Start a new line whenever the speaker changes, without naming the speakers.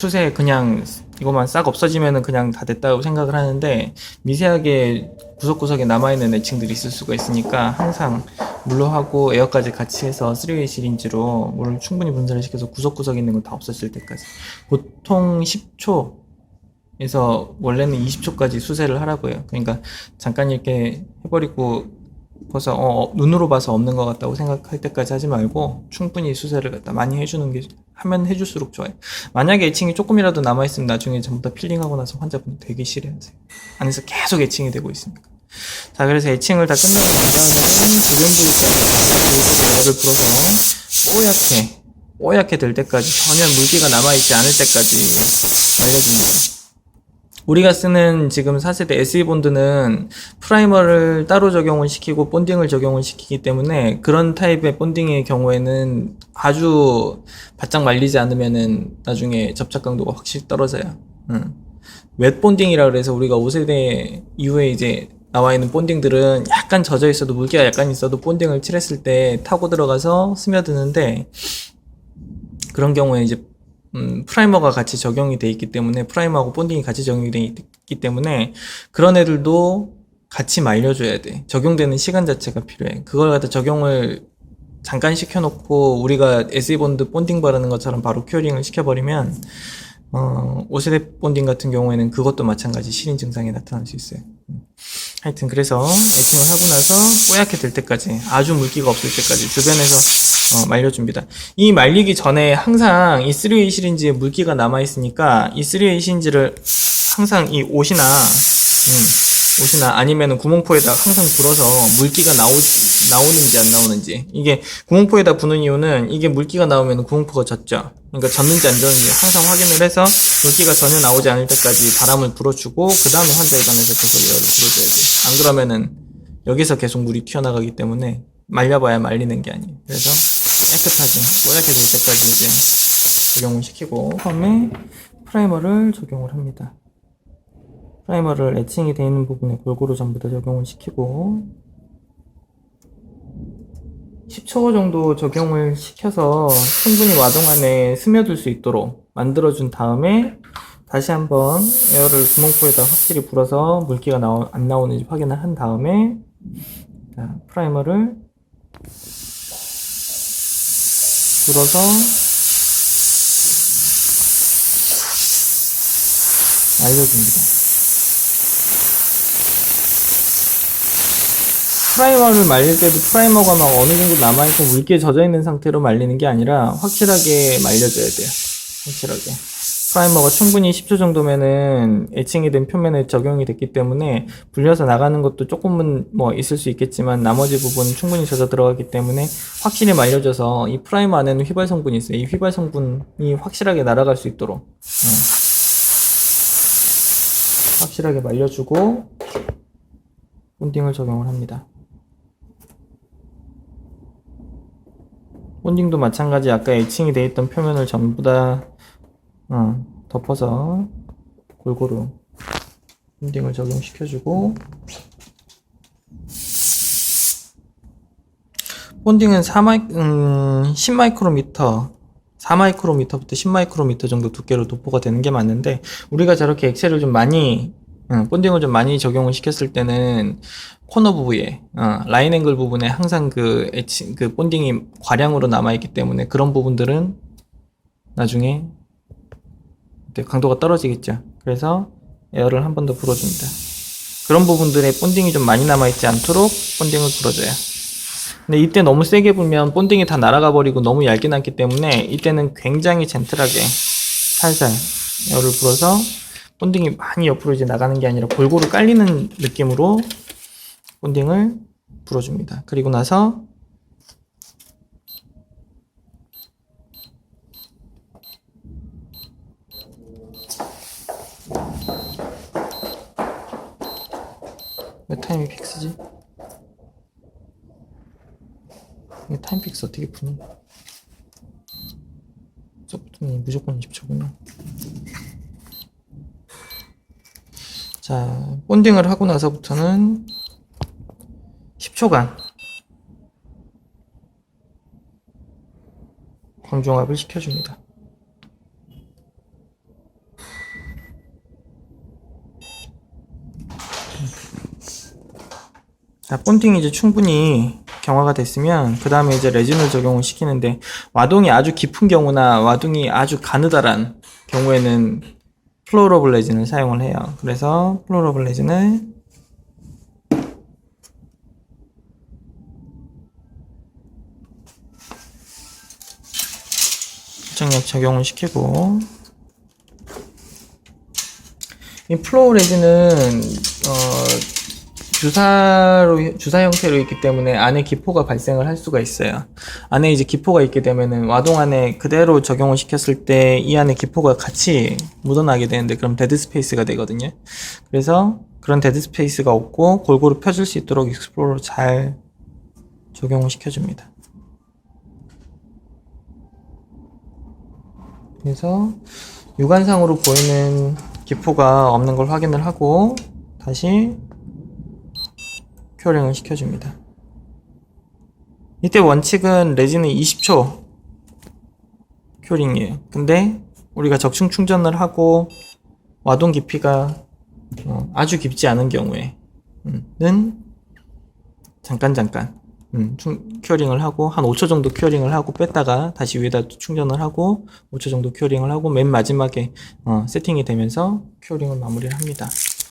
수세 그냥 이것만 싹 없어지면은 그냥 다 됐다고 생각을 하는데 미세하게 구석구석에 남아있는 애칭들이 있을 수가 있으니까 항상 물로 하고 에어까지 같이 해서 3웨이 시린지로 물을 충분히 분사를 시켜서 구석구석에 있는 건 다 없어질 때까지. 보통 10초 에서 원래는 20초까지 수세를 하라고 해요. 그러니까 잠깐 이렇게 해버리고 벌써 어, 눈으로 봐서 없는 것 같다고 생각할 때까지 하지 말고 충분히 수세를 갖다 많이 해주는 게 하면 해줄수록 좋아요. 만약에 애칭이 조금이라도 남아있으면 나중에 전부 다 필링하고 나서 환자분이 되게 싫어하세요. 안에서 계속 애칭이 되고 있으니까. 자, 그래서 애칭을 다 끝나고 난 다음에는 주변 부위까지 열을 불어서 뽀얗게, 뽀얗게 될 때까지 전혀 물기가 남아있지 않을 때까지 말려줍니다. 우리가 쓰는 지금 4세대 SE 본드는 프라이머를 따로 적용을 시키고 본딩을 적용을 시키기 때문에 그런 타입의 본딩의 경우에는 아주 바짝 말리지 않으면은 나중에 접착 강도가 확실히 떨어져요. 음. 웹 본딩이라 그래서 우리가 5세대 이후에 이제 나와 있는 본딩들은 약간 젖어 있어도 물기가 약간 있어도 본딩을 칠했을 때 타고 들어가서 스며드는데 그런 경우에 이제 음, 프라이머가 같이 적용이 돼 있기 때문에 프라이머하고 본딩이 같이 적용이 돼 있기 때문에 그런 애들도 같이 말려줘야 돼. 적용되는 시간 자체가 필요해. 그걸 갖다 적용을 잠깐 시켜놓고 우리가 SE 본드 본딩 바르는 것처럼 바로 큐어링을 시켜버리면 어, 5세대 본딩 같은 경우에는 그것도 마찬가지 실인 증상이 나타날 수 있어요. 음. 하여튼 그래서 애칭을 하고 나서 뽀얗게 될 때까지 아주 물기가 없을 때까지 주변에서 어, 말려줍니다. 이 말리기 전에 항상 이 3웨이 시린지에 물기가 남아 있으니까 이 3웨이 시린지를 항상 이 옷이나 음, 옷이나 아니면은 구멍포에다 항상 불어서 물기가 나오, 나오는지 안 나오는지 이게 구멍포에다 부는 이유는 이게 물기가 나오면 구멍포가 젖죠 그러니까 젖는지 안 젖는지 항상 확인을 해서 물기가 전혀 나오지 않을 때까지 바람을 불어주고 그 다음에 환자에 관해서 계속 에어를 불어줘야 돼. 안 그러면은 여기서 계속 물이 튀어나가기 때문에 말려봐야 말리는 게 아니에요. 그래서 깨끗하게 뽀얗게 될 때까지 이제 적용을 시키고 다음에 프라이머를 적용을 합니다. 프라이머를 애칭이 되어 있는 부분에 골고루 전부 다 적용을 시키고 10초 정도 적용을 시켜서 충분히 와동 안에 스며들 수 있도록 만들어준 다음에 다시 한번 에어를 구멍포에다 확실히 불어서 물기가 나오, 안 나오는지 확인을 한 다음에 자, 프라이머를 불어서 알려줍니다. 프라이머를 말릴 때도 프라이머가 막 어느 정도 남아있고 물기에 젖어있는 상태로 말리는 게 아니라 확실하게 말려줘야 돼요. 확실하게. 프라이머가 충분히 10초 정도면은 애칭이 된 표면에 적용이 됐기 때문에 불려서 나가는 것도 조금은 뭐 있을 수 있겠지만 나머지 부분은 충분히 젖어 들어가기 때문에 확실히 말려줘서 이 프라이머 안에는 휘발 성분이 있어요. 이 휘발 성분이 확실하게 날아갈 수 있도록 음. 확실하게 말려주고 본딩을 적용을 합니다. 본딩도 마찬가지 아까 애칭이 돼 있던 표면을 전부 다 어, 덮어서 골고루 본딩을 적용시켜주고 본딩은 4마이, 음, 10마이크로미터 4마이크로미터부터 10마이크로미터 정도 두께로 도포가 되는 게 맞는데 우리가 저렇게 액체를 좀 많이 응, 본딩을 좀 많이 적용을 시켰을 때는 코너 부위에 어, 라인 앵글 부분에 항상 그 엣지, 그 본딩이 과량으로 남아 있기 때문에 그런 부분들은 나중에 이제 강도가 떨어지겠죠. 그래서 에어를 한 번 더 불어줍니다. 그런 부분들에 본딩이 좀 많이 남아 있지 않도록 본딩을 불어줘요. 근데 이때 너무 세게 불면 본딩이 다 날아가 버리고 너무 얇게 났기 때문에 이때는 굉장히 젠틀하게 살살 에어를 불어서 본딩이 많이 옆으로 이제 나가는 게 아니라 골고루 깔리는 느낌으로 본딩을 불어줍니다. 그리고 나서 왜 타이밍 픽스지? 이게 타임 픽스 어떻게 거야? 소프트는 무조건 20초구나. 자, 본딩을 하고 나서부터는 10초간 광종합을 시켜줍니다. 자, 본팅이 이제 충분히 경화가 됐으면 그 다음에 이제 레진을 적용을 시키는데 와동이 아주 깊은 경우나 와동이 아주 가느다란 경우에는 플로러블 레진을 사용을 해요. 그래서 플로러블 레진을 결정력 적용을 시키고 이 플로우 레진은 어, 주사로 주사 형태로 있기 때문에 안에 기포가 발생을 할 수가 있어요. 안에 이제 기포가 있게 되면은 와동 안에 그대로 적용을 시켰을 때 이 안에 기포가 같이 묻어나게 되는데 그럼 데드 스페이스가 되거든요. 그래서 그런 데드 스페이스가 없고 골고루 펴줄 수 있도록 익스플로러로 잘 적용을 시켜줍니다. 그래서 육안상으로 보이는 기포가 없는 걸 확인을 하고 다시 큐어링을 시켜줍니다. 이때 원칙은 레진은 20초 큐어링이에요. 근데 우리가 적층 충전을 하고 와동 깊이가 어, 아주 깊지 않은 경우에는 잠깐 잠깐 음, 충, 큐어링을 하고 한 5초 정도 큐어링을 하고 뺐다가 다시 위에다 충전을 하고 5초 정도 큐어링을 하고 맨 마지막에 어, 세팅이 되면서 큐어링을 마무리를 합니다.